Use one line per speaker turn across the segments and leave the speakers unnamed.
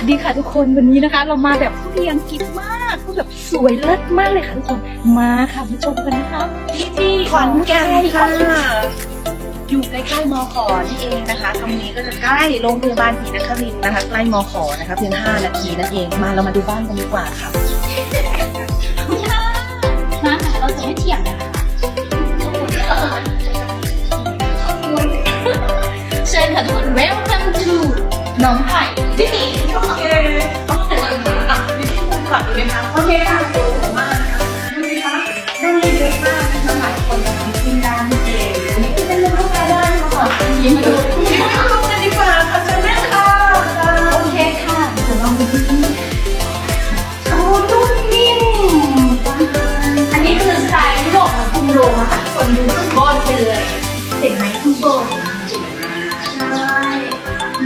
วัสดีค่ะทุกคนวันนี้นะคะ เรามาแบบผู้เรียงกิจมากคือแบบสวยเลิศมากเลยค่ะทุกคนมาค่ะมาชมกันนะคะที่ที่
ขอนแก่นค่ะ
อ
ยู่ใกล้ๆมขอนี่เองนะคะตรงนี้ก็จะใกล้โรงพยาบาลศรีนครินทร์นะคะใกล้มอขอนะคะเพียง5นาทีนั่นเองมาเรามาดูบ้านกันดีกว่าค่ะ
มาค่ะเราจะไม่เถียงนะคะเชิญค่ะทุกคน welcome to หน้องไผ่
เลยนะคะโอเคค่ะมากดูสิคะได้เยอะมากนะคะหลายคนนะคะกินได้เองอันนี้ก็เป็นเรื่องของการได้มาก่อน
ยิ้มาดู
ยิ้มดูกันดีกว่าค่ะเชิญแม่ค่ะ
โอเคค่ะเดี๋ยวลองดูที่นี่
โอ้นุ่มนิ่ม
อันนี้คือสไตล์ยุโรปของกรุงโรมอะค่ะคนดูข้างบนไปเลยเห็นไหมข้างบนใช่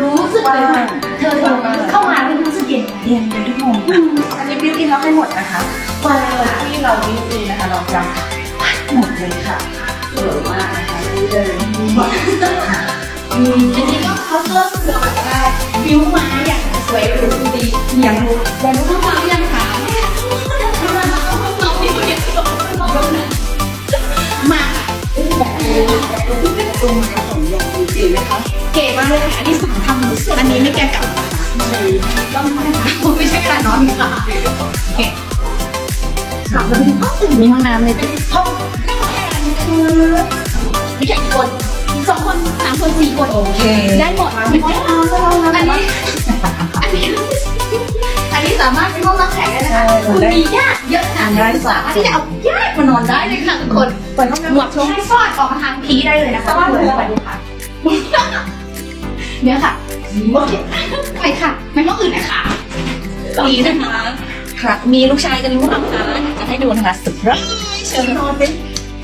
รู้สึกเลยว่าเธอเธอเข้ามาแล้วรู้สึกเย็นไหม
เย็นเลยทุกคน บิวอินเราให้หมดนะคะเปิดที่เราบิวอินนะคะ เราจะหมดเลยค่ะสวยมากนะคะนี่เลยมีหมด
อันนี้ก็เคาน์เตอร์สวยได้บิวมาอย่างสวยหรูดี
ยังรู้
แต่รู้ห้องน้ำยังถามทำไมมาเข้าห้องน้ำที่เดียวมาค่ะ
ตรงมาของยองจริงไหมคะ
เก๋มากเลยค่ะอันนี้สั่งทำรู้สึก
อันนี้ไม่แกะกลับ
ต้องมาค่ะไม่ใช่การ นอนค่ะโอเคกลับมาเป็นห้องอื่น
มีห้องน้ำเลย
ห้องคือไม่ใช่คนสองคนสามคนสี่คน
โอเค
ได้หมดไม่ใช่เอาอันนี้อันนี้อันนี้สามารถเป็นห้องรับแขกได้นะคะคุณมีญาติเยอะขนาดไหนสามารถที่จะเอาญาติมานอนได้เลยค่ะทุกคน
เปิดห้อง
หม
น้ำ
วกช่ให้ฟอดออกมาทางพีได้เลยนะคะทุกคนไปดูค่ะเนี่ยค่ะโอเคไปค่ะไม่ห้องอื่นนะคะ ตรงนี้นะคะ
ค่ะมีลูกชายกันรู้ไหมคะจะให้ดูนะคะสุดยอดเชิญนอนเป็น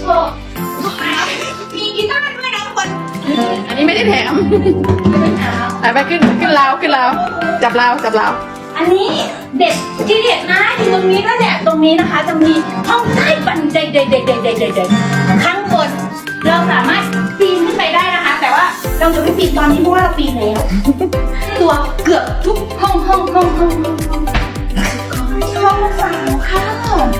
โอ้มีกีตาร์ด้วยนะทุกคน
อันนี้ไม่ได้แถม
เป็นหนาว
อะไปขึ้นขึ้นราวขึ้นราวจับราวจับราว
อันนี้เด็ดที่เด็ดนะอยู่ตรงนี้แล้วเนี่ยตรงนี้นะคะ จะมีห้องใต้บันไดเด็ดเด็ดเด็ดเด็ดเด็ดเด็ดข้างบนเราสามารถปีนขึ้นไปได้นะคะแต่ว่า เราจะไม่ปีนตอนนี้เพราะว่าเราปีนแล้ว ตัวเกือบทุกห้องห้องห้องห้องห้องห้อง
ห้องสาวค่ะ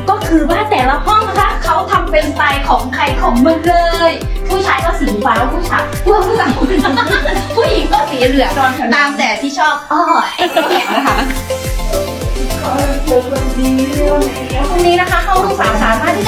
ก็คือว่าแต่ละห้องนะคะเขาทำเป็นสไตล์ของใครของมันเลย ผู้ชายก็สีฟ้าผู้ชายผู้ผู้ชายผู้หญิงก็สีเหลืองตามแต่ที่ชอบอ้อนะคะ
เอคนดีเรื่องไหน
วันนี้นะคะห้องลูกสาวสามารถที่จะ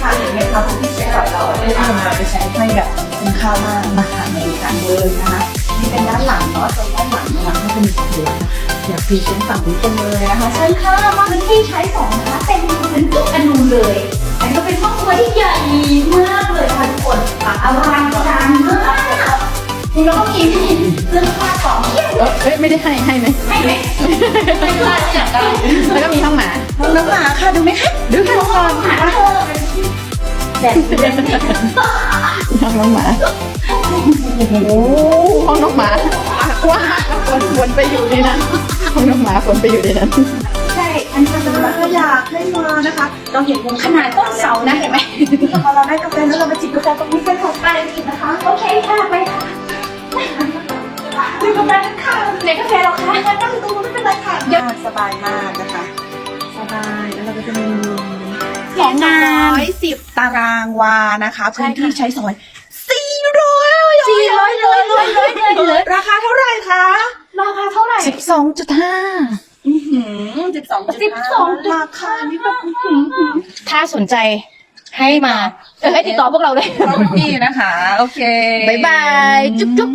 เชิ
ญค่ะอย่างเงี้ยค่ะที่เช็คกับเราได้ทำมาไปใช้ให้แบบคุณค่ามากมาหามาดูกันเลยนะคะนี่เป็นด้านหลังเนาะตรงด้านหลังนะคะก็เป็นสวนอยากพรีเซนต์ฝั่งนี้กันเลยนะคะ
เชิญค่ะมาพื้นที่ใช้สองนะคะเป็นเป็นตุกอนูเลยอันนี้ก็เป็นห้องครัวที่ใหญ่มากเลยค่ะทุกคนอลังการมากแล้วก็มีเสื้อผ้าของเที่ยว
เอ้ยเอ้ยไม่ได้ให้ให้ไหม
ให้ไหมไม่พลาดอย่างไร
แล้วก็มีห้องหมา
ห้องน้ำหมาค่ะดูไหมคะ
ดูห้องก่อน
หาเธอเป็นที่ แดดเป็น
ห้องน้องหมา โอ้ห้องน้องหมาว้างฝนฝนไปอยู่ในนั้นห้องน้องหมาฝนไปอยู่ในนั้น
ใช่ อันนี้เรา
ก็อยากให้มานะคะ เราเห็นมุม
ขนาดต้นเสานะเห็นไหม
พอเราได้กาแฟแล้วเรามาจิบกาแฟตรงนี้กันค่ะ
ไปเลยนะคะ โอเคค่ะไปค่ะดื่มกาแฟกันค่ะไหนกาแฟเราคะนั่งตรงนู้นไม่เป็นไรค่ะ
สบายมากนะคะ สบาย แล้วเราก็จะมี
องงาน
ร้อยสิบตารางวานะคะพื้นที่ใช้สอยสี่ร้อย
สี่ร้อยเลยเลยเลยเลยเลย
ราคาเท่าไหร่คะ
ราคาเท่าไหร่
สิบสองจุดห้า
สิบสอง
สิบสอง
ราคานี่แบบ
ถ้าสนใจให้มาเออให้ติดต่อพวกเราเลย
นี่นะคะ โอเค
บายบาย จุ๊บจุ๊บ